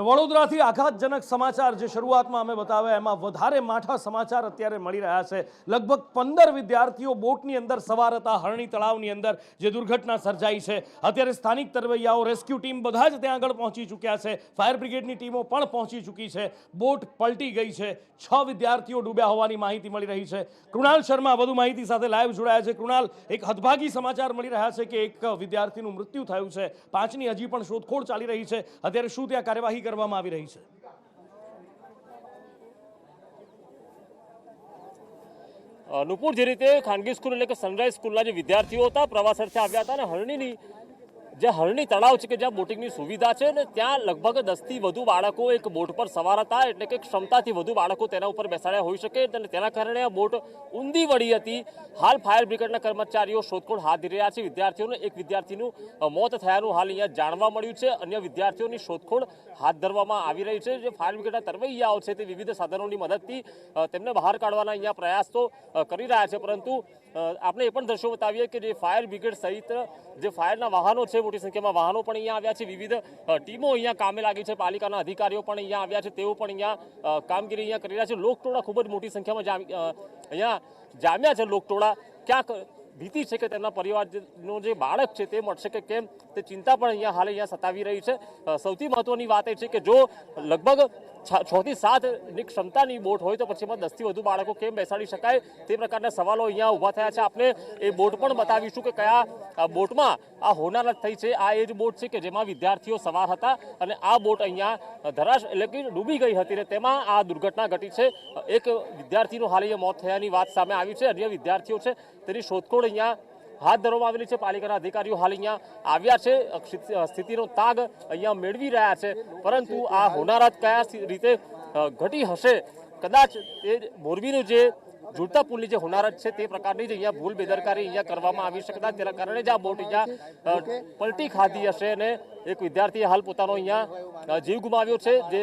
વડોદરાથી આઘાતજનક સમાચાર જે શરૂઆતમાં અમે બતાવ્યા, એમાં વધારે માઠા સમાચાર અત્યારે મળી રહ્યા છે. લગભગ પંદર વિદ્યાર્થીઓ બોટની અંદર સવાર હતા, હરણી તળાવની અંદર જે દુર્ઘટના સર્જાઈ છે. અત્યારે સ્થાનિક તરવૈયાઓ રેસ્ક્યુ ટીમ બધા જ ત્યાં આગળ પહોંચી ચૂક્યા છે. ફાયર બ્રિગેડની ટીમો પણ પહોંચી ચૂકી છે. બોટ પલટી ગઈ છે. છ વિદ્યાર્થીઓ ડૂબ્યા હોવાની માહિતી મળી રહી છે. કૃણાલ શર્મા વધુ માહિતી સાથે લાઈવ જોડાયા છે. કૃણાલ, એક હદભાગી સમાચાર મળી રહ્યા છે કે એક વિદ્યાર્થીનું મૃત્યુ થયું છે. પાંચની હજી પણ શોધખોળ ચાલી રહી છે. અત્યારે શું ત્યાં કાર્યવાહી કરવામાં આવી રહી છે. નુપુર, જે રીતે ખાનગી સ્કૂલ એટલે કે સનરાઈઝ સ્કૂલના જે વિદ્યાર્થીઓ હતા પ્રવાસ અર્થે આવ્યા હતા અને હરણીની જે હરણી તળાવ છે કે જ્યાં બોટિંગની સુવિધા છે ને ત્યાં લગભગ દસથી વધુ બાળકો એક બોટ પર સવાર હતા એટલે કે ક્ષમતાથી વધુ બાળકો તેના ઉપર બેસાડ્યા હોઈ શકે અને તેના કારણે આ બોટ ઊંધી વળી હતી. હાલ ફાયર બ્રિગેડના કર્મચારીઓ શોધખોળ હાથ ધરી રહ્યા છે. વિદ્યાર્થીઓને એક વિદ્યાર્થીનું મોત થયાનું હાલ અહીંયા જાણવા મળ્યું છે. અન્ય વિદ્યાર્થીઓની શોધખોળ હાથ ધરવામાં આવી રહી છે. જે ફાયર બ્રિગેડના તરવૈયાઓ છે તે વિવિધ સાધનોની મદદથી તેમને બહાર કાઢવાના અહીંયા પ્રયાસ તો કરી રહ્યા છે. પરંતુ આપણે એ પણ દ્રશ્યો બતાવીએ કે જે ફાયર બ્રિગેડ સહિત જે ફાયરના વાહનો છે, મોટી સંખ્યામાં વાહનો પણ અહીંયા આવ્યા છે. વિવિધ ટીમો અહીંયા કામે લાગી છે. પાલિકાના અધિકારીઓ પણ અહીંયા આવ્યા છે. તેઓ પણ અહીંયા કામગીરી અહીંયા કરી રહ્યા છે. લોકટોળા ખૂબ જ મોટી સંખ્યામાં અહીંયા જામ્યા છે લોકટોળા. ક્યાંક ભીતિ છે કે તેમના પરિવારનો જે બાળક છે તે મળશે કે કેમ તે ચિંતા પણ અહીંયા હાલ અહીંયા સતાવી રહી છે. સૌથી મહત્વની વાત એ છે કે જો લગભગ છ- છ થી સાતની ક્ષમતાની બોટ હોય તો પછી એમાં દસથી વધુ બાળકો કેમ બેસાડી શકાય તે પ્રકારના સવાલો અહીંયા ઊભા થયા છે. આપણે એ બોટ પણ બતાવીશું કે કયા બોટમાં આ હોનારત થઈ છે. આ એ જ બોટ છે કે જેમાં વિદ્યાર્થીઓ સવાર હતા અને આ બોટ અહીંયા ધરાશ, એટલે કે ડૂબી ગઈ હતી ને તેમાં આ દુર્ઘટના ઘટી છે. એક વિદ્યાર્થીનું હાલ અહીંયા મોત થયાની વાત સામે આવી છે. અન્ય વિદ્યાર્થીઓ છે. તેની શોધખોળ અહીંયા હાથ ધરવામાં આવેલી છે. પાલિકાના અધિકારીઓ હાલ અહીંયા આવ્યા છે. સ્થિતિનો તાગ અહીંયા મેળવી રહ્યા છે. પરંતુ આ હોનારત કયા રીતે ઘટી હશે? કદાચ એ મોરબીનું જે જોડતા પુલની જે હોનારત છે તે પ્રકારની જ અહીંયા ભૂલ બેદરકારી અહીંયા કરવામાં આવી છે. કદાચ તેના કારણે જ આ બોટ અહીંયા પલટી ખાધી હશે અને એક વિદ્યાર્થીએ હાલ પોતાનો અહીંયા જીવ ગુમાવ્યો છે જે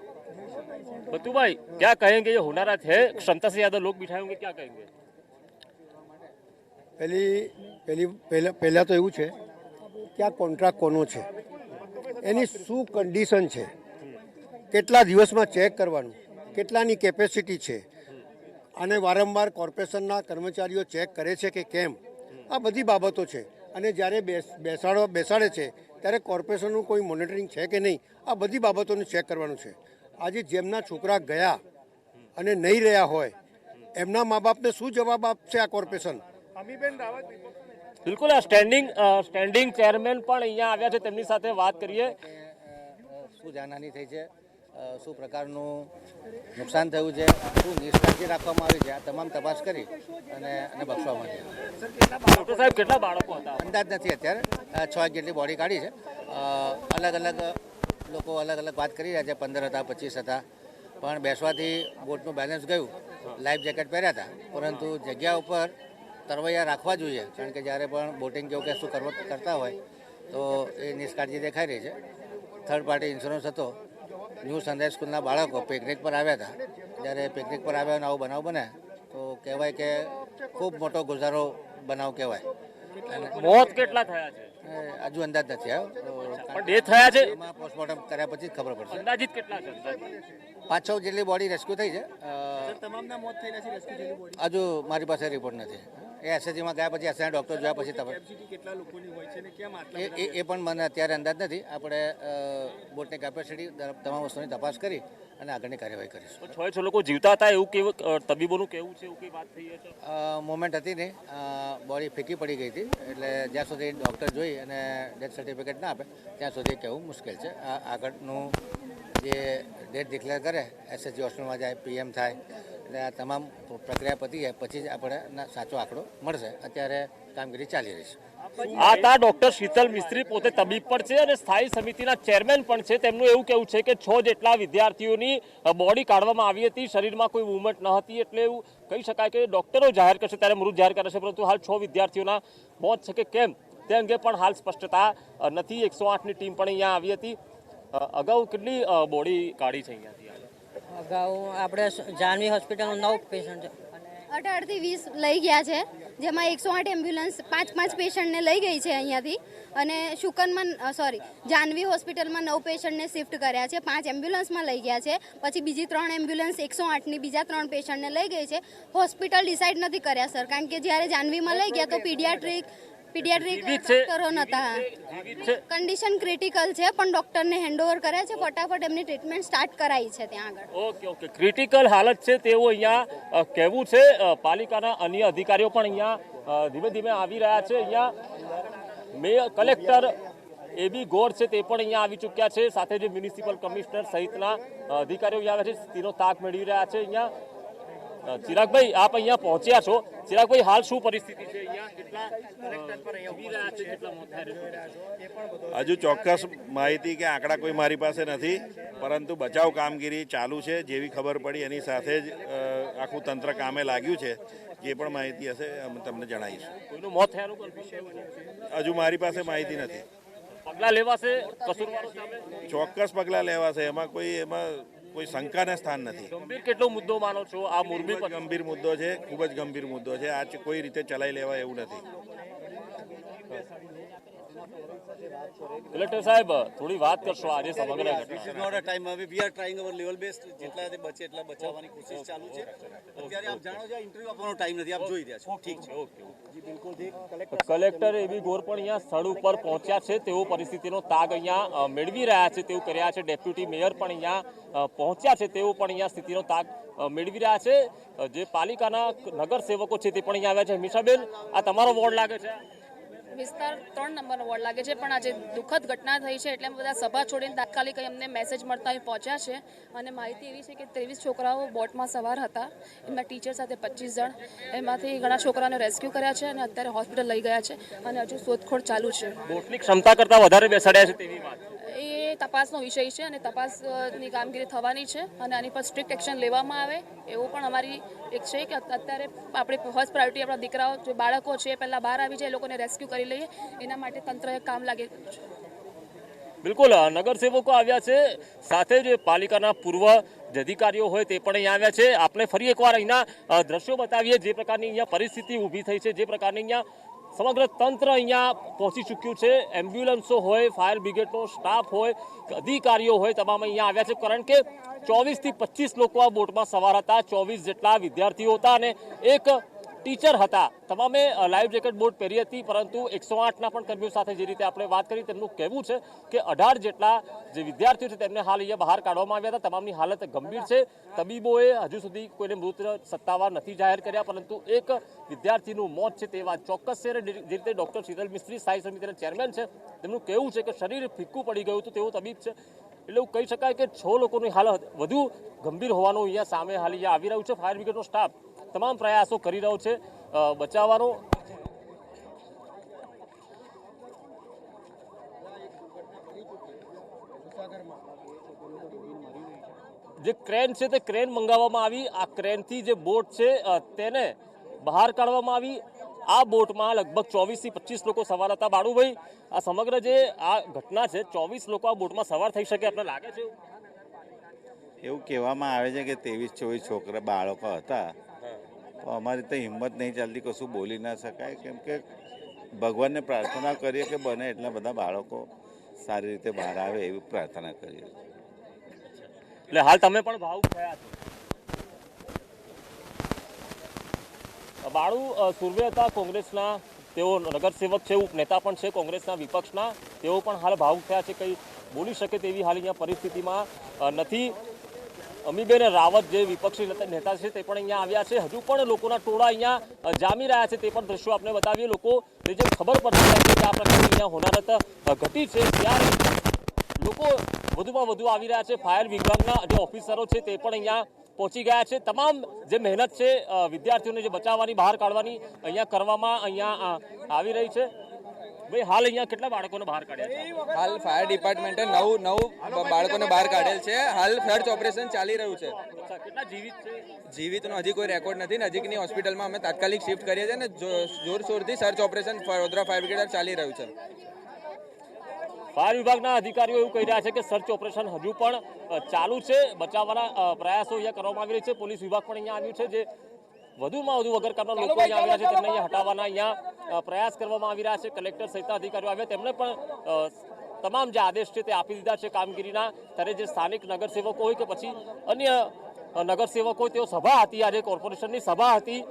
बतू भाई क्या कहेंगे ये हुनरत है क्षमता से ज्यादा लोग बिठाए होंगे क्या कहेंगे પહેલી પહેલી પહેલા પહેલાં તો એવું છે કે આ કોન્ટ્રાક્ટ કોનો છે એની શું કન્ડિશન છે કેટલા દિવસમાં ચેક કરવાનું કેટલાની કેપેસિટી છે અને વારંવાર કોર્પોરેશનના કર્મચારીઓ ચેક કરે છે કે કેમ આ બધી બાબતો છે અને જ્યારે બેસ બેસાડો બેસાડે છે ત્યારે કોર્પોરેશનનું કોઈ મોનિટરિંગ છે કે નહીં આ બધી બાબતોનું ચેક કરવાનું છે આજે જેમના છોકરા ગયા અને નહીં રહ્યા હોય એમના મા બાપને શું જવાબ આપશે આ કોર્પોરેશન? બિલકુલ આ સ્ટેન્ડિંગ સ્ટેન્ડિંગ ચેરમેન પણ અહીંયા આવ્યા છે તેમની સાથે વાત કરીએ. શું જાનહાની થઈ છે? શું પ્રકારનું નુકસાન થયું છે? શું નિષ્કાળજી રાખવામાં આવી છે? આ તમામ તપાસ કરી અને અને બક્ષવામાં આવી ડૉક્ટર સાહેબ કેટલા બાળકો હતા? અંદાજ નથી અત્યારે. છ એક જેટલી બોડી કાઢી છે. અલગ અલગ લોકો અલગ અલગ વાત કરી રહ્યા છે. પંદર હતા પચીસ હતા. પણ બેસવાથી બોટનું બેલેન્સ ગયું. લાઈફ જેકેટ પહેર્યા હતા. પરંતુ જગ્યા ઉપર તરવૈયા રાખવા જોઈએ. કારણ કે જ્યારે પણ બોટિંગ કેવું કે શું કરવા કરતા હોય તો એ નિષ્કાળજી દેખાઈ રહી છે. થર્ડ પાર્ટી ઇન્સ્યોરન્સ હતો. ન્યૂ સનરાઈઝ સ્કૂલના બાળકો પિકનિક પર આવ્યા હતા. જ્યારે પિકનિક પર આવ્યા અને આવો બનાવ બને તો કહેવાય કે ખૂબ મોટો ગુજારો બનાવ કહેવાય. મોત કેટલા થયા છે? હજુ અંદાજ નથી આવ્યો. પણ ડેથ થયા છે? એમાં પોસ્ટમોર્ટમ કર્યા પછી જ ખબર પડશે. અંદાજિત કેટલા છે? પાંચ છ જેટલી બોડી રેસ્ક્યુ થઈ છે. અ, હજુ મારી પાસે રિપોર્ટ નથી. એ એસએચજીમાં ગયા પછી એસઆઈ ડૉક્ટર જોયા પછી તપાસ એ એ- એ પણ મને અત્યારે અંદાજ નથી. આપણે બોટની કેપેસિટી તમામ વસ્તુની તપાસ કરી અને આગળની કાર્યવાહી કરીશું. છ છ લોકો જીવતા હતા એવું કેવું તબીબોનું કેવું છે? એવું કઈ વાત થઈ છે મોમેન્ટ હતી નહીં. બોડી ફીકી પડી ગઈ હતી. એટલે જ્યાં સુધી ડૉક્ટર જોઈ અને ડેથ સર્ટિફિકેટ ના આપે ત્યાં સુધી કહેવું મુશ્કેલ છે. આગળનું જે ડેટ ડિક્લેર કરે એસએચજી હોસ્પિટલમાં જાય પીએમ થાય એટલે આ તમામ પ્રક્રિયા પતી જાય, પછી જ આપણે સાચો આંકડો મળશે. અત્યારે કામગીરી ચાલી રહી છે. આ તા ડોક્ટર શીતલ મિસ્ત્રી પોતે તબીબ પણ છે અને સ્થાયી સમિતિના ચેરમેન પણ છે. તેમનું એવું કેવું છે કે છ જેટલા વિદ્યાર્થીઓની બોડી કાઢવામાં આવી હતી. શરીરમાં કોઈ મુવમેન્ટ ન હતી એટલે એવું કહી શકાય કે ડોક્ટરો જાહેર કરશે ત્યારે મૃત જાહેર કરે છે પરંતુ હાલ છ વિદ્યાર્થીઓના મોત છે કે કેમ તે અંગે પણ હાલ સ્પષ્ટતા નથી. એકસો આઠની ટીમ પણ અહીંયા આવી હતી. અગાઉ કેટલી બોડી કાઢી છે અહીંયાથી અગાઉ આપણે જાનવી હોસ્પિટલનું નવ પેશન્ટ છે. અઢારથી વીસ લઈ ગયા છે જેમાં એકસો આઠ એમ્બ્યુલન્સ પાંચ પાંચ પેશન્ટને લઈ ગઈ છે અહીંયાથી. અને શુકનમાં સોરી જાનવી હોસ્પિટલમાં નવ પેશન્ટને શિફ્ટ કર્યા છે પાંચ એમ્બ્યુલન્સમાં લઈ ગયા છે પછી બીજી ત્રણ એમ્બ્યુલન્સ એકસો આઠની બીજા ત્રણ પેશન્ટને લઈ ગઈ છે. હોસ્પિટલ ડિસાઇડ નથી કર્યા સર કારણ કે જ્યારે જાનવીમાં લઈ ગયા તો પીડિયાટ્રિક પીડિયાટ્રિક જીવિત છે? ડોક્ટરો નહોતા જીવિત છે કન્ડિશન ક્રિટિકલ છે પણ ડોક્ટરને હેન્ડઓવર કર્યા છે ફટાફટ એમની ટ્રીટમેન્ટ સ્ટાર્ટ કરાવી છે ત્યાં આગળ. ઓકે ઓકે ક્રિટિકલ હાલત છે તેવું અહીંયા અ, કહેવું છે અ, પાલિકાના અન્ય અધિકારીઓ પણ અહીંયા અ, ધીમે ધીમે આવી રહ્યા છે. અહીંયા મેયર કલેક્ટર એબી ગોર છે તે પણ અહીંયા આવી ચૂક્યા છે. સાથે જે મ્યુનિસિપલ કમિશનર સહિતના અ, અધિકારીઓ અહીંયા આવ્યા છે તેનો તાક મેળવી રહ્યા છે. અહીંયા અ, ચિરાગભાઈ આપ અહીંયા પહોંચ્યા છો. ચિરાગભાઈ હાલ શું પરિસ્થિતિ છે? હજુ ચોક્કસ માહિતી કે આંકડા કોઈ મારી પાસે નથી પરંતુ બચાવ કામગીરી ચાલુ છે જેવી ખબર પડી એની સાથે જ આખું તંત્ર કામે લાગ્યું છે જે પણ માહિતી હશે અમે તમને જણાવીશું. કોઈનું મોત? હજુ મારી પાસે માહિતી નથી. પગલાં લેવાશે ચોક્કસ પગલાં લેવાશે. એમાં કોઈ એમાં કોઈ શંકાને સ્થાન નથી. ગંભીર કેટલો મુદ્દો માનો છો? આ મોરબી પર ગંભીર મુદ્દો છે ખૂબ જ ગંભીર મુદ્દો છે. આ કોઈ રીતે ચલાવી લેવાય એવું નથી. કલેક્ટર સાહેબ થોડી વાત કરશો આજે સમગ્ર ઘટના is not a time. હવે we are trying our level best જેટલા તે બચે એટલા બચાવવાની કોશિશ ચાલુ છે. અત્યારે આપ જાણો છો ઇન્ટરવ્યુ આપવાનો ટાઈમ નથી. આપ જોઈ રહ્યા છો. ઠીક છે. જી બિલકુલ. જી collector collector A B Gor પણ અહીંયા સ્થળ ઉપર પહોંચ્યા છે. તેઓ પરિસ્થિતિનો તાગ અહીંયા મેળવી રહ્યા છે. તેવું કર્યા છે. ડેપ્યુટી મેયર પણ અહીંયા પહોંચ્યા છે. તેઓ પણ અહીંયા સ્થિતિનો તાગ મેળવી રહ્યા છે. જે પાલિકાના નગર સેવકો છે તે પણ અહીંયા આવ્યા છે. મિશાબેન આ તમારો વોર્ડ લાગે છે? વિસ્તાર ત્રણ નંબરનો વોર્ડ લાગે છે. પણ આજે દુઃખદ ઘટના થઈ છે એટલે બધા સભા છોડીને તાત્કાલિક અમને મેસેજ મળતા અહીં પહોંચ્યા છે. અને માહિતી એવી છે કે ત્રેવીસ છોકરાઓ બોટમાં સવાર હતા. એમના ટીચર સાથે પચીસ જણ. એમાંથી ઘણા છોકરાઓને રેસ્ક્યુ કર્યા છે અને અત્યારે હોસ્પિટલ લઈ ગયા છે. અને હજુ શોધખોળ ચાલુ છે. બોટની ક્ષમતા કરતાં વધારે બેસાડ્યા છે તેવી વાત. તપાસનો વિષય છે અને તપાસની કામગીરી થવાની છે અને આની પર સ્ટ્રિક્ટ એક્શન લેવામાં આવે, એવું પણ અમારી એક છે કે અત્યારે આપણે ફર્સ્ટ પ્રાયોરિટી આપણા દીકરાઓ, જે બાળકો છે, પહેલાં બહાર આવી જાય, એ લોકોને રેસ્ક્યુ કરી લઈએ. એના માટે તંત્ર કામ લાગે બિલકુલ નગરસેવકો આવ્યા છે. સાથે જ પાલિકાના પૂર્વ જે અધિકારીઓ હોય તે પણ અહીંયા આવ્યા છે. આપણે ફરી એકવાર અહીંના દ્રશ્યો બતાવીએ જે પ્રકારની અહીંયા પરિસ્થિતિ ઊભી થઈ છે, જે પ્રકારની અહીંયા સમગ્ર તંત્ર અહીંયા પહોંચી ચૂક્યું છે. એમ્બ્યુલન્સો હોય, ફાયર બ્રિગેડનો સ્ટાફ હોય, અધિકારીઓ હોય, તમામ અહીંયા આવ્યા છે. કારણ કે ચોવીસથી પચીસ લોકો આ બોટમાં સવાર હતા. ચોવીસ જેટલા વિદ્યાર્થીઓ હતા અને એક ટીચર હતા. તમામે લાઈવ જેકેટ બોટ પહેરી હતી, પરંતુ એકસો આઠના પણ કર્મીઓ સાથે જે રીતે આપણે વાત કરી, તેમનું કહેવું છે કે અઢાર જેટલા જે વિદ્યાર્થીઓ છે, તેમને હાલ અહીંયા બહાર કાઢવામાં આવ્યા હતા. તમામની હાલત ગંભીર છે. તબીબોએ હજુ સુધી કોઈને મૃત સત્તાવાર નથી જાહેર કર્યા, પરંતુ એક વિદ્યાર્થીનું મોત છે તે વાત ચોક્કસ છે. જે રીતે ડૉક્ટર શીતલ મિસ્ત્રી સ્થાયી સમિતિના ચેરમેન છે, તેમનું કહેવું છે કે શરીર ફિક્કું પડી ગયું હતું તેવું તબીબ છે. એટલે એવું કહી શકાય કે છ લોકોની હાલત વધુ ગંભીર હોવાનું અહીંયા સામે હાલ આવી રહ્યું છે. ફાયર બ્રિગેડનો સ્ટાફ તમામ પ્રયાસો કરી રહ્યો છે બચાવવાનો. જે ક્રેન છે તે ક્રેન મંગાવવામાં આવી. આ ક્રેનથી જે બોટ છે તેને બહાર કાઢવામાં આવી. આ બોટમાં લગભગ ચોવીસથી પચીસ લોકો સવાર હતા. બાળુભાઈ, આ સમગ્ર જે આ ઘટના છે, ચોવીસ લોકો આ બોટમાં સવાર થઈ શકે આપણે લાગે છે? એવું? કહેવામાં આવે છે કે ત્રેવીસ ચોવીસ છોકરા બાળકો હતા. તો અમારી તો હિંમત નહીં ચાલતી, કશું બોલી ના શકાય. કેમ કે ભગવાનને પ્રાર્થના કરીએ કે બને એટલા બધા બાળકો સારી રીતે બહાર આવે એવી પ્રાર્થના કરીએ. એટલે હાલ તમે પણ ભાવુક થયા છો. બાળુ સુરવે હતા કોંગ્રેસના, તેઓ નગરસેવક છે, ઉપનેતા પણ છે કોંગ્રેસના વિપક્ષના, તેઓ પણ હાલ ભાવુક થયા છે, કંઈ બોલી શકે તેવી હાલ અહીંયા પરિસ્થિતિમાં નથી. અમીબેન રાવત જે વિપક્ષી નેતા- છે તે પણ અહીંયા આવ્યા છે. હજુ પણ લોકોના ટોળા અહીંયા જામી રહ્યા છે તે પણ દ્રશ્યો આપણે બતાવીએ. લોકો, જે ખબર પડતી છે કે આ પ્રકારની અહીંયા હોનારત ઘટી છે, ત્યારે લોકો વધુમાં વધુ આવી રહ્યા છે. ફાયર વિભાગના જે ઓફિસરો છે તે પણ અહીંયા પહોંચી ગયા છે. તમામ જે મહેનત છે વિદ્યાર્થીઓને જે બચાવવાની, બહાર કાઢવાની અહીંયા કરવામાં અહીંયા આવી રહી છે. ભાઈ હાલ અહીંયા કેટલા બાળકોને બહાર કાઢ્યા છે? હાલ ફાયર ડિપાર્ટમેન્ટે નવ નવ બાળકોને બહાર કાઢેલ છે. હાલ સર્ચ ઓપરેશન ચાલી રહ્યું છે. કેટલા જીવિત છે? જીવિતનો હજી કોઈ રેકોર્ડ નથી. નજીકની હોસ્પિટલમાં અમે તાત્કાલિક શિફ્ટ કરીએ છીએ અને જોરશોરથી search operation Vadodara fire brigade ચાલી રહ્યું છે. ફાયર વિભાગના અધિકારીઓ એવું કહી રહ્યા છે કે સર્ચ ઓપરેશન હજુ પણ ચાલુ છે. બચાવવાના પ્રયાસો અહીંયા કરવામાં આવી રહી છે. પોલીસ વિભાગ પણ અહીંયા આવ્યું છે જે વધુમાં વધુ વગર કામના લોકો અહીંયા આવ્યા છે તેમને અહીંયા હટાવવાના અહીંયા પ્રયાસ કરવામાં આવી રહ્યા છે. કલેક્ટર સહિતના અધિકારીઓ આવ્યા. તેમણે પણ તમામ જે આદેશ છે તે આપી દીધા છે કામગીરીના. ત્યારે જે સ્થાનિક નગરસેવકો હોય કે પછી અન્ય નગરસેવકો હોય તેઓ સભા હતી. આજે કોર્પોરેશનની સભા હતી.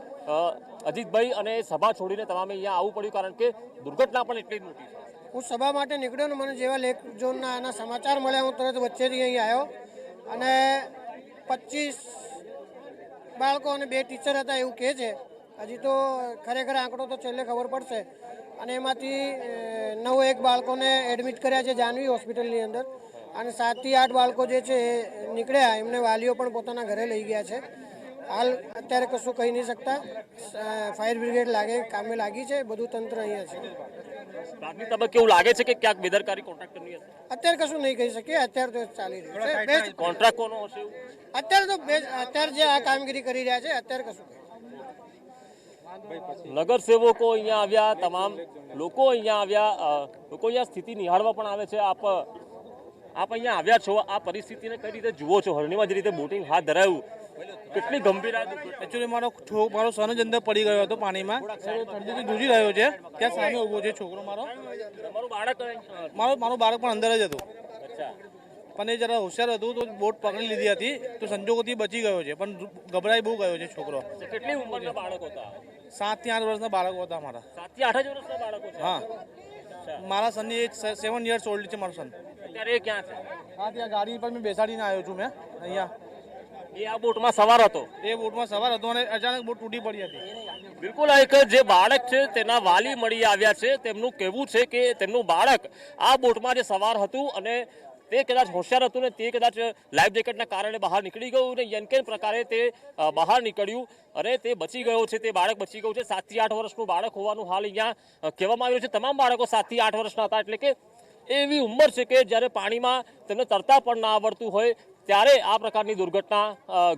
અજીતભાઈ અને સભા છોડીને તમામે અહીંયા આવવું પડ્યું કારણ કે દુર્ઘટના પણ એટલી જ મોટી હું સભા માટે નીકળ્યો ને મને જેવા લેક ઝોનના એના સમાચાર મળ્યા હું તરત વચ્ચેથી અહીં આવ્યો. અને પચીસ બાળકો અને બે ટીચર હતા એવું કહે છે. હજી તો ખરેખર આંકડો તો છેલ્લે ખબર પડશે. અને એમાંથી નવ એક બાળકોને એડમિટ કર્યા છે જાનવી હોસ્પિટલની અંદર. અને સાતથી આઠ બાળકો જે છે એ નીકળ્યા. એમને વાલીઓ પણ પોતાના ઘરે લઈ ગયા છે. હાલ અત્યારે કશું કહી નહીં શકતા. ફાયર બ્રિગેડ લાગે કામે લાગી છે. બધું તંત્ર અહીંયા છે. પ્રાથમિક તબક્કે એવું લાગે છે કે ક્યાંક બેદરકારી કોન્ટ્રાક્ટરની અત્યારે કશું નહીં કહી શકીએ. અત્યારે તો ચાલી રહ્યું છે. કોન્ટ્રાક્ટ કોનો હશે એવું? અત્યારે તો અત્યારે જે આ કામગીરી કરી રહ્યા છે અત્યારે કશું. નગરસેવકો અહીંયા આવ્યા તમામ લોકો અહીંયા આવ્યા લોકો અહીંયા સ્થિતિ નિહાળવા પણ આવે છે. આપ આપ અહીંયા આવ્યા છો આ પરિસ્થિતિને કઈ રીતે જુઓ છો? હરણીમાં જે રીતે બોટિંગ હાથ ધરાયું કેટલી ગંભીર એકચ્યુઅલી મારો મારો સન જ અંદર પડી ગયો હતો પાણીમાં. ઠંડીથી જૂજી રહ્યો છે. ત્યાં સામે ઊભો છે છોકરો મારો. મારો બાળક મારો મારો બાળક પણ અંદર જ હતો. અચ્છા. પણ એ જરા હોશિયાર હતું તો બોટ પકડી લીધી હતી. તો સંજોગોથી બચી ગયો છે. પણ ગભરાઈ બહુ ગયો છે છોકરો. કેટલી ઉંમરના બાળકો હતા? સાતથી આઠ વર્ષના બાળકો હતા મારા. સાતથી આઠ વર્ષના બાળકો હા. મારા સનની સેવન યર્સ ઓલ્ડ છે મારો સન. અત્યારે ક્યાં છે? હા ત્યાં ગાડી પર મેં બેસાડીને આવ્યો છું મેં. અહીંયા. એ આ બોટમાં સવાર હતો? એ બોટમાં સવાર હતો અને અચાનક બોટ તૂટી પડી હતી. બિલકુલ આ એક જે બાળક છે તેના વાલી મળી આવ્યા છે. તેમનું કહેવું છે કે તેમનું બાળક આ બોટમાં જે સવાર હતું અને તે કદાચ હોશિયાર હતું ને તે કદાચ લાઈફ જેકેટના કારણે બહાર નીકળી ગયું ને યનકેન પ્રકારે તે બહાર નીકળ્યું અને તે બચી ગયો છે તે બાળક બચી ગયું છે. સાતથી આઠ વર્ષનું બાળક હોવાનું હાલ અહીંયા કહેવામાં આવ્યું છે. તમામ બાળકો સાતથી આઠ વર્ષના હતા એટલે કે એવી ઉંમર છે કે જ્યારે પાણીમાં તેમને તરતા પણ ના આવડતું હોય ત્યારે આ પ્રકારની દુર્ઘટના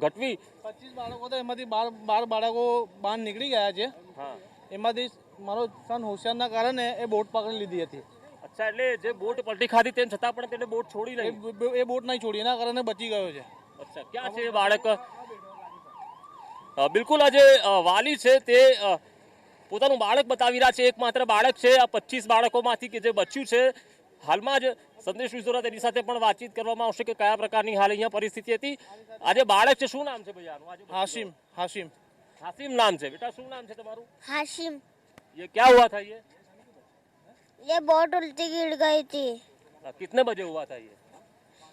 ઘટવી. પચીસ બાળકો તો એમાંથી બાર બાર બાળકો બહાર નીકળી ગયા છે. હા. એમાંથી મારો સન હોશિયારના કારણે એ બોટ પકડી લીધી હતી. અચ્છા એટલે જે બોટ પલટી ખાધી તેમ છતાં પણ તેને બોટ છોડી એ નહીં બ- એ બોટ નહીં છોડી એના કારણે બચી ગયો છે અચ્છા ક્યાં છે એ બાળક અ, બિલકુલ આ જે અ, વાલી છે તે અ, પોતાનું બાળક બતાવી રહ્યા છે એકમાત્ર બાળક છે આ પચીસ બાળકોમાંથી કે જે બચ્યું છે હાલમાં જ સંદેશ વિસોરા તેની સાથે પણ વાતચીત કરવામાં આવશે કે કયા પ્રકારની હાલ અહીંયા પરિસ્થિતિ હતી આજે બાળક છે શું નામ છે ભૈયા આનું? આજે હાશિમ હાશિમ હાસિમ નામ છે બેટા શું નામ છે તમારું हाशिम ये क्या हुआ था ये ये बोट उल्टी गिर गई थी। अ, कितने बजे हुआ था ये?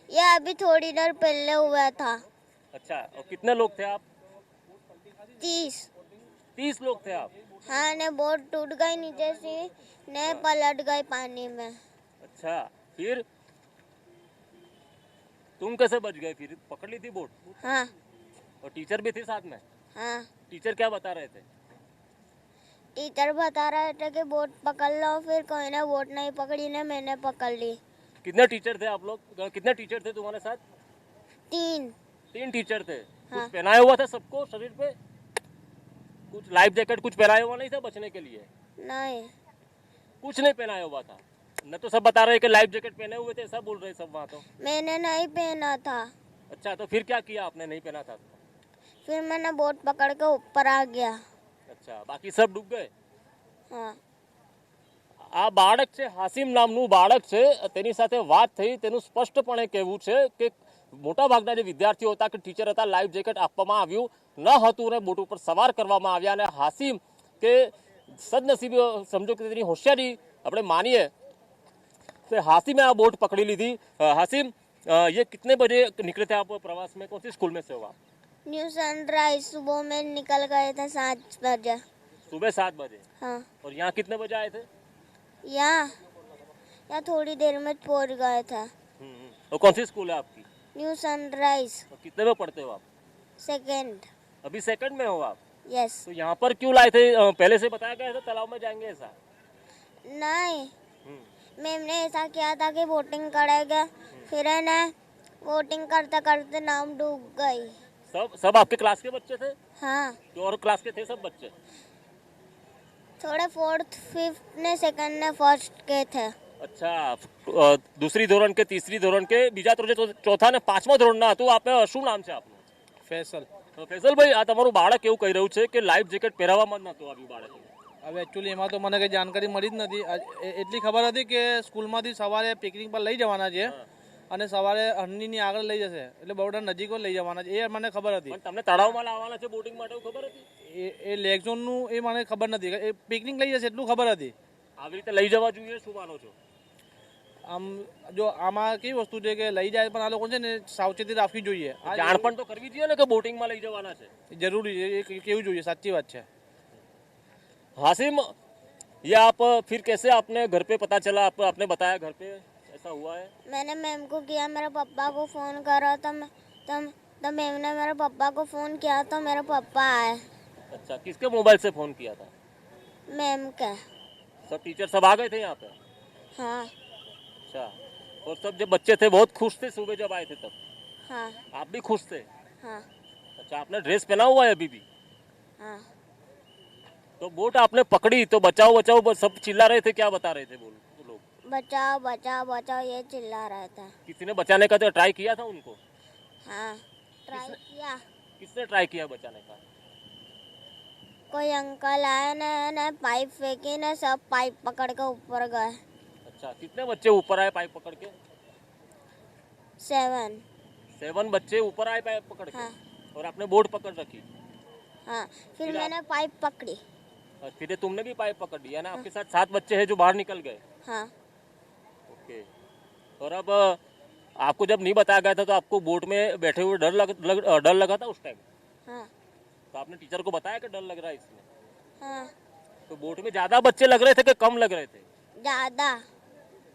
ये अभी थोड़ी देर पहले हुआ था। अच्छा और कितने लोग थे आप? तीस। तीस लोग थे आप? हाँ ने बोट टूट गई नीचे से ने पलट गई पानी में। अच्छा फिर? तुम कैसे बच गए? फिर पकड़ ली थी बोट? हाँ। और टीचर भी थे साथ में? हाँ। टीचर क्या बता रहे थे? टीचर बता रहे थे कि बोट पकड़ लो फिर कोई ने बोट नहीं पकड़ी ने मैंने पकड़ ली। कितने टीचर थे आप लोग? कितने टीचर थे तुम्हारे साथ? तीन। तीन टीचर थे। हाँ। कुछ पहनाया हुआ था सबको शरीर पे? कुछ लाइफ जैकेट कुछ पहनाया हुआ नहीं था बचने के लिए? नहीं। कुछ नहीं पहनाया हुआ था? न तो सब बता रहे कि लाइफ जैकेट पहने हुए थे ऐसा बोल रहे सब वहाँ तो मैंने नहीं पहना था। अच्छा तो फिर क्या किया आपने? नहीं पहना था? फिर मैंने बोट पकड़ के ऊपर आ गया। अच्छा बाकी सब डूब गए हाँ આ બાળક છે હાસિમ નામનું બાળક છે તેની સાથે વાત થઈ તેનું સ્પષ્ટપણે કહેવું છે કે મોટાભાગના જે વિદ્યાર્થીઓ હતા કે ટીચર હતા લાઈફ જેકેટ આપવામાં આવ્યું ન હતું અને બોટ ઉપર સવાર કરવામાં આવ્યા અને હાસિમ કે સદનસીબી સમજો કે તેની હોશિયારી આપણે માનીએ તો हासिम आ बोट पकड़ी ली थी अ, हासिम अ, ये कितने बजे निकले थे आप प्रवास में कौन सी स्कूल में से हो आप न्यू सनराइज सुबह में निकल गए थे सात बजे। सुबह सात बजे? हाँ। और यहाँ कितने बजे आए थे? यहाँ यहाँ थोड़ी देर में पहुँच गए थे। और कौन सी स्कूल है आपकी? न्यू सनराइज कितने में पढ़ते हो आप? सेकेंड अभी सेकंड में हो आप? यस तो यहाँ पर क्यों लाए थे? पहले से बताया गया था तालाब में जाएँगे ऐसा? नहीं। हम्म। मैम ने ऐसा किया था कि वोटिंग करेगा फिर है ना वोटिंग करते करते नाम डूब गई। सब सब आपके क्लास के बच्चे थे हाँ तो और क्लास के थे सब बच्चे थोड़े फोर्थ फिफ्थ ने सेकंड ने फर्स्ट के थे અચ્છા અ, દૂસરી ધોરણ કે તીસરી ધોરણ કે બીજા ધોરણે ચો- ચોથા ને પાંચમા ધોરણના હતું આપે શું નામ છે આપનું ફેસલ તો ફેઝલભાઈ આ તમારું બાળક એવું કહી રહ્યું છે કે લાઈફ જેકેટ પહેરાવવામાં જ નહોતું આવ્યું બાળકને હવે એકચ્યુઅલી એમાં તો મને કંઈ જાણકારી મળી જ નથી આ- એ- એટલી ખબર હતી કે સ્કૂલમાંથી સવારે પિકનિક પર લઈ જવાના છે અને સવારે હરણીની આગળ લઈ જશે એટલે બરોડા નજીક જ લઈ જવાના છે એ મને ખબર હતી પણ તમને તળાવમાં લાવવાના છે બોટિંગ માટે એવું ખબર હતી એ એ લેક ઝોનનું એ મને ખબર નથી એ પિકનિક લઈ જશે એટલું ખબર હતી આવી રીતે લઈ જવા જોઈએ શું માનો છો આમ જો આમાં કેવી વસ્તુ છે કે લઈ જાય પણ આ લોકો છે ને સાવચેતી રાખવી જોઈએ આ જાણ પણ તો કરવી જોઈએ ને કે બોટિંગમાં લઈ જવાના છે જરૂરી છે એ કે- કેવું જોઈએ સાચી વાત છે हासिम ये आप फिर कैसे आपने घर पे पता चला आप आपने बताया घर पे ऐसा हुआ है? मैंने मैम को किया मेरे पापा को फ़ोन करा तो मैं तब तब मैम ने मेरे पापा को फ़ोन किया तो मेरे पापा आए। अच्छा किसके मोबाइल से फ़ोन किया था? मैम का। सब टीचर सब आ गए थे यहाँ पे? हाँ। अच्छा और सब जब बच्चे थे बहुत खुश थे सुबह जब आए थे तब? हाँ। आप भी खुश थे? हाँ। अच्छा आपने ड्रेस पहना हुआ है अभी भी? हाँ। तो बोट आपने पकड़ी तो बचाओ बचाओ सब चिल्ला रहे थे क्या बता रहे थे बोल? बचाओ बचाओ बचाओ ये चिल्ला रहा था। किसी ने बचाने का तो ट्राई किया था उनको? हाँ ट्राई किया। किसने ट्राई किया बचाने का? कोई अंकल आए ने ने पाइप फेंकी ने सब पाइप पकड़ के ऊपर गए। अच्छा कितने बच्चे ऊपर आए पाइप पकड़ के? सेवन। सेवन बच्चे ऊपर आए पाइप पकड़ के? हाँ। और आपने बोर्ड पकड़ रखी? हाँ फिर फिर मैंने पाइप पकड़ी। और फिर तुमने भी पाइप पकड़ ली है। ना आपके साथ सात बच्चे हैं जो बाहर निकल गए। हाँ। ओके और अब आपको जब नहीं बताया गया था तो आपको बोट में बैठे हुए डर लग, लग डर लगा था उस टाइम हाँ। तो आपने टीचर को बताया कि डर लग रहा है इसमें? हाँ। तो बोट में ज़्यादा बच्चे लग रहे थे कि कम लग रहे थे? ज़्यादा।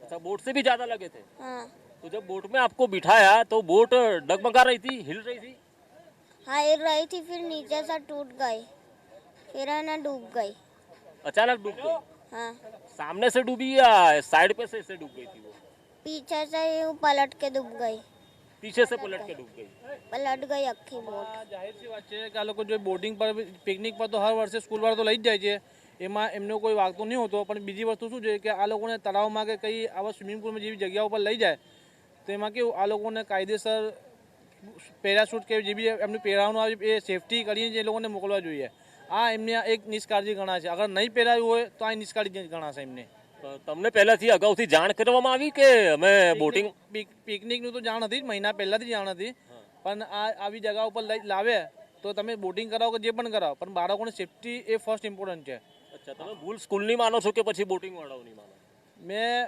अच्छा बोट से भी ज़्यादा लगे थे? हाँ। तो जब बोट में आपको बिठाया तो बोट डगमगा रही थी हिल रही थी? हाँ हिल रही थी फिर नीचे से टूट गई। फिर है ना डूब गई। अचानक डूब गई? हाँ। सामने से डूबी या साइड पे से डूब गई थी? पीछे से यूँ पलट के डूब गई पीछे से पलट के डूब गई પલટ ગઈ આખી બોટ આ જાહેર સી વાત છે કે આ લોકો જો બોર્ડિંગ પર પિકનિક પર તો હર વર્ષે સ્કૂલવાળા તો લઈ જ જાય છે એમાં એમનો કોઈ વાગતો નહીં હોતો પણ બીજી વસ્તુ શું છે કે આ લોકોને તળાવમાં કે કઈ આવા સ્વિમિંગ પુલમાં જેવી જગ્યાઓ પર લઈ જાય તો એમાં કેવું આ લોકોને કાયદેસર પેરાશૂટ કે જે બી એમનું પહેરાવાનું આવે એ સેફટી કરીને એ લોકોને મોકલવા જોઈએ આ એમને એક નિષ્કાળજી ગણાશે અગર નહીં પહેરાવ્યું હોય તો આ નિષ્કાળજી ગણાશે એમને તો તમને પહેલાથી અગાઉથી જાણ કરવામાં આવી કે અમે બોટિંગ પિક- પિકનિકનું તો જાણ હતી જ મહિના પહેલાથી જાણ હતી. પણ આ આવી જગા ઉપર લાવે તો તમે બોટિંગ કરાવો કે જે પણ કરાવો. પણ બાળકોની સેફટી એ ફર્સ્ટ ઇમ્પોર્ટન્ટ છે. અચ્છા તમે ભૂલ સ્કૂલની માનો છો કે પછી બોટિંગ વાળાઓની માનો મેં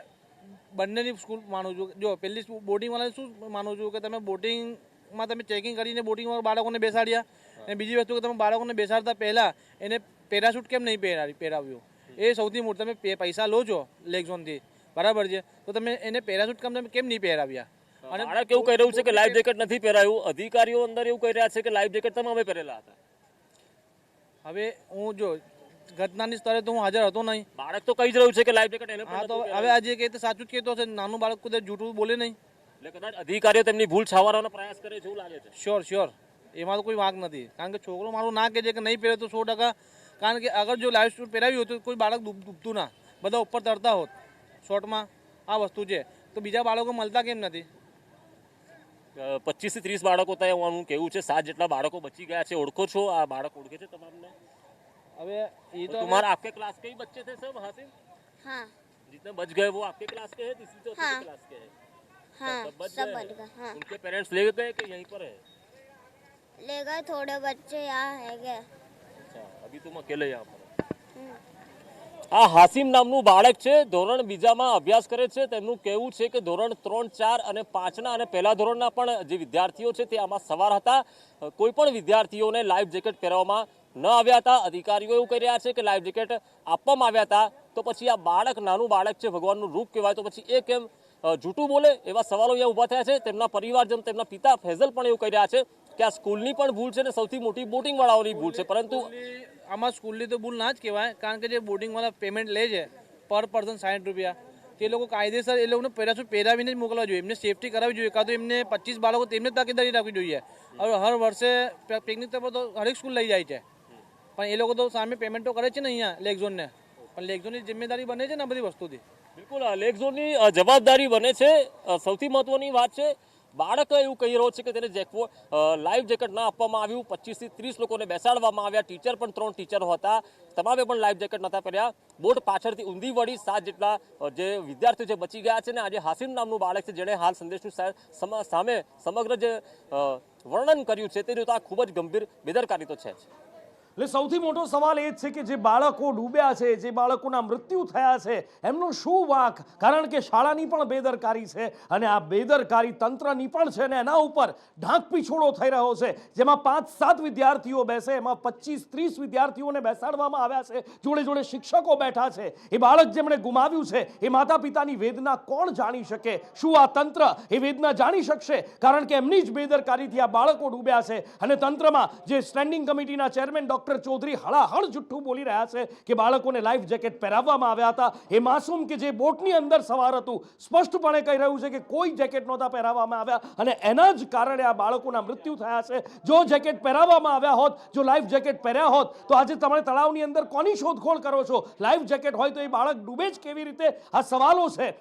બંનેની સ્કૂલ માનું છું. જો પહેલી બોટિંગ વાળા શું માનું છું કે તમે બોટિંગમાં તમે ચેકિંગ કરીને બોટિંગમાં બાળકોને બેસાડ્યા. અને બીજી વસ્તુ કે તમે બાળકોને બેસાડતા પહેલાં એને પેરાશૂટ કેમ નહીં પહેરાવી પહેરાવ્યું? એ સૌથી મોટું તમે પૈસા લો છો લેગ ઝોનથી બરાબર છે? તો તમે એને પેરાશૂટ કમ તમે કેમ નહીં પહેરાવ્યા? અને બાળક એવું કહી રહ્યું છે કે લાઈફ જેકેટ નથી પહેરાયું. અધિકારીઓ અંદર એવું કહી રહ્યા છે કે લાઈફ જેકેટ તમે અમે પહેરેલા હતા. હવે હું જો ઘટનાની સ્તરે તો હું હાજર હતો નહીં. બાળક તો કહી જ રહ્યું છે કે લાઈફ જેકેટ એને હા તો હવે આજે કહે તો સાચું જ કહેતો છે નાનું બાળક કુદે જૂઠું બોલે નહીં. એટલે કદાચ અધિકારીઓ તેમની ભૂલ છાવવાનો પ્રયાસ કરે છે એવું લાગે છે. શ્યોર શ્યોર એમાં તો કોઈ વાંક નથી. કારણ કે છોકરો મારું ના કહે છે કે નહીં પહેરે તો સો ટકા કારણ કે અગર જો લાઈફ શૂટ પહેરાવ્યું હોત તો કોઈ બાળક ડૂબ ડૂબતું ના બધા ઉપર તરતા હોત શોર્ટમાં આ વસ્તુ છે તો બીજા બાળકો મળતા કેમ નથી પચીસ થી ત્રીસ બાળકો હતા હોવાનું કેવું છે સાત જેટલા બાળકો બચી ગયા છે ઓળખો છો આ બાળક ઓળખે છે તમામને હવે એ तो तुम्हारा आपके क्लास के ही बच्चे थे सब हासिम हाँ जितने बच गए वो आपके क्लास के हैं तीसरी चौथी हाँ। के क्लास के हैं हाँ सब बच सब गए बच गए हाँ उनके पेरेंट्स ले गए कि यहीं पर है ले गए थोड़े बच्चे यहाँ है गए अच्छा अभी तुम अकेले यहाँ पर આ હાસિમ નામનું બાળક છે ધોરણ બીજામાં અભ્યાસ કરે છે તેમનું કહેવું છે કે ધોરણ ત્રણ ચાર અને પાંચના અને પહેલા ધોરણના પણ જે વિદ્યાર્થીઓ છે તે આમાં સવાર હતા કોઈ પણ વિદ્યાર્થીઓને લાઈફ જેકેટ પહેરવામાં ન આવ્યા હતા અધિકારીઓ એવું કહી રહ્યા છે કે લાઈફ જેકેટ આપવામાં આવ્યા હતા તો પછી આ બાળક નાનું બાળક છે ભગવાનનું રૂપ કહેવાય તો પછી એ કેમ અ, જૂઠું બોલે એવા સવાલો અહીંયા ઊભા થયા છે તેમના પરિવારજન તેમના પિતા ફેઝલ પણ એવું કહી રહ્યા છે કે આ સ્કૂલની પણ ભૂલ છે અને સૌથી મોટી બોટિંગ વાળાઓની ભૂલ છે પરંતુ આમાં સ્કૂલની તો ભૂલ ના જ કહેવાય, કારણ કે જે બોર્ડિંગવાળા પેમેન્ટ લે છે પર પર્સન સાઠ રૂપિયા, તે લોકો કાયદેસર એ લોકોને પહેરાશું પહેરાવીને જ મોકલવા જોઈએ, એમને સેફટી કરાવવી જોઈએ, કાં તો એમને પચીસ બાળકો તેમને તકેદારી રાખવી જોઈએ. હવે હર વર્ષે પિકનિક તરફ તો હરેક સ્કૂલ લઈ જાય છે. પણ એ લોકો તો સામે પેમેન્ટ તો કરે છે ને અહીંયા લેક ઝોનને પણ લેક ઝોનની જિમ્મેદારી બને છે ને બધી વસ્તુથી? બિલકુલ લેકઝોનની લેક ઝોનની જવાબદારી બને છે. સૌથી મહત્વની વાત છે બાળક એવું કહી રહ્યો છે કે તેને જેકવો લાઈફ જેકેટ ના આપવામાં આવ્યું. પચીસથી ત્રીસ લોકોને બેસાડવામાં આવ્યા. ટીચર પણ ત્રણ ટીચરો હતા. તમામે પણ લાઈફ જેકેટ નહોતા પહેર્યા. બોટ પાછળથી ઊંધી વળી સાત જેટલા જે વિદ્યાર્થીઓ જે બચી ગયા છે ને આજે હાસિમ નામનું બાળક છે જેણે હાલ સંદેશનું સામે સમગ્ર જે વર્ણન કર્યું છે તે જોતા ખૂબ જ ગંભીર, બેદરકારી તો છે એટલે સૌથી મોટો સવાલ એ જ છે કે જે બાળકો ડૂબ્યા છે, જે બાળકોના મૃત્યુ થયા છે, એમનો શું વાંક? કારણ કે શાળાની પણ બેદરકારી છે અને આ બેદરકારી તંત્રની પણ છે અને એના ઉપર ઢાંક પીછોડો થઈ રહ્યો છે. જેમાં પાંચ સાત વિદ્યાર્થીઓ બેસે, એમાં પચીસ ત્રીસ વિદ્યાર્થીઓને બેસાડવામાં આવ્યા છે. જોડે જોડે શિક્ષકો બેઠા છે. એ બાળક જેમણે ગુમાવ્યું છે, એ માતા પિતાની વેદના કોણ જાણી શકે? શું આ તંત્ર એ વેદના જાણી શકશે? કારણ કે એમની જ બેદરકારીથી આ બાળકો ડૂબ્યા છે. અને તંત્રમાં જે સ્ટેન્ડિંગ કમિટીના ચેરમેન ડોક્ટર ચૌધરી હળાહળ જુઠ્ઠું બોલી રહ્યા છે કે બાળકોને લાઈફ જેકેટ પહેરાવવામાં આવ્યા હતા. એ માસૂમ કે જે બોટની અંદર સવાર હતું. સ્પષ્ટપણે કહી રહ્યું છે કે કોઈ જેકેટ નહોતા પહેરાવવામાં આવ્યા અને એના જ કારણે આ બાળકોના મૃત્યુ થયા છે. જો જેકેટ પહેરાવવામાં આવ્યા હોત, જો લાઈફ જેકેટ પહેર્યા હોત, તો આજે તમે તળાવની અંદર કોની શોધખોળ કરો છો? લાઈફ જેકેટ હોય તો એ બાળક ડૂબે જ કેવી રીતે? આ સવાલો છે.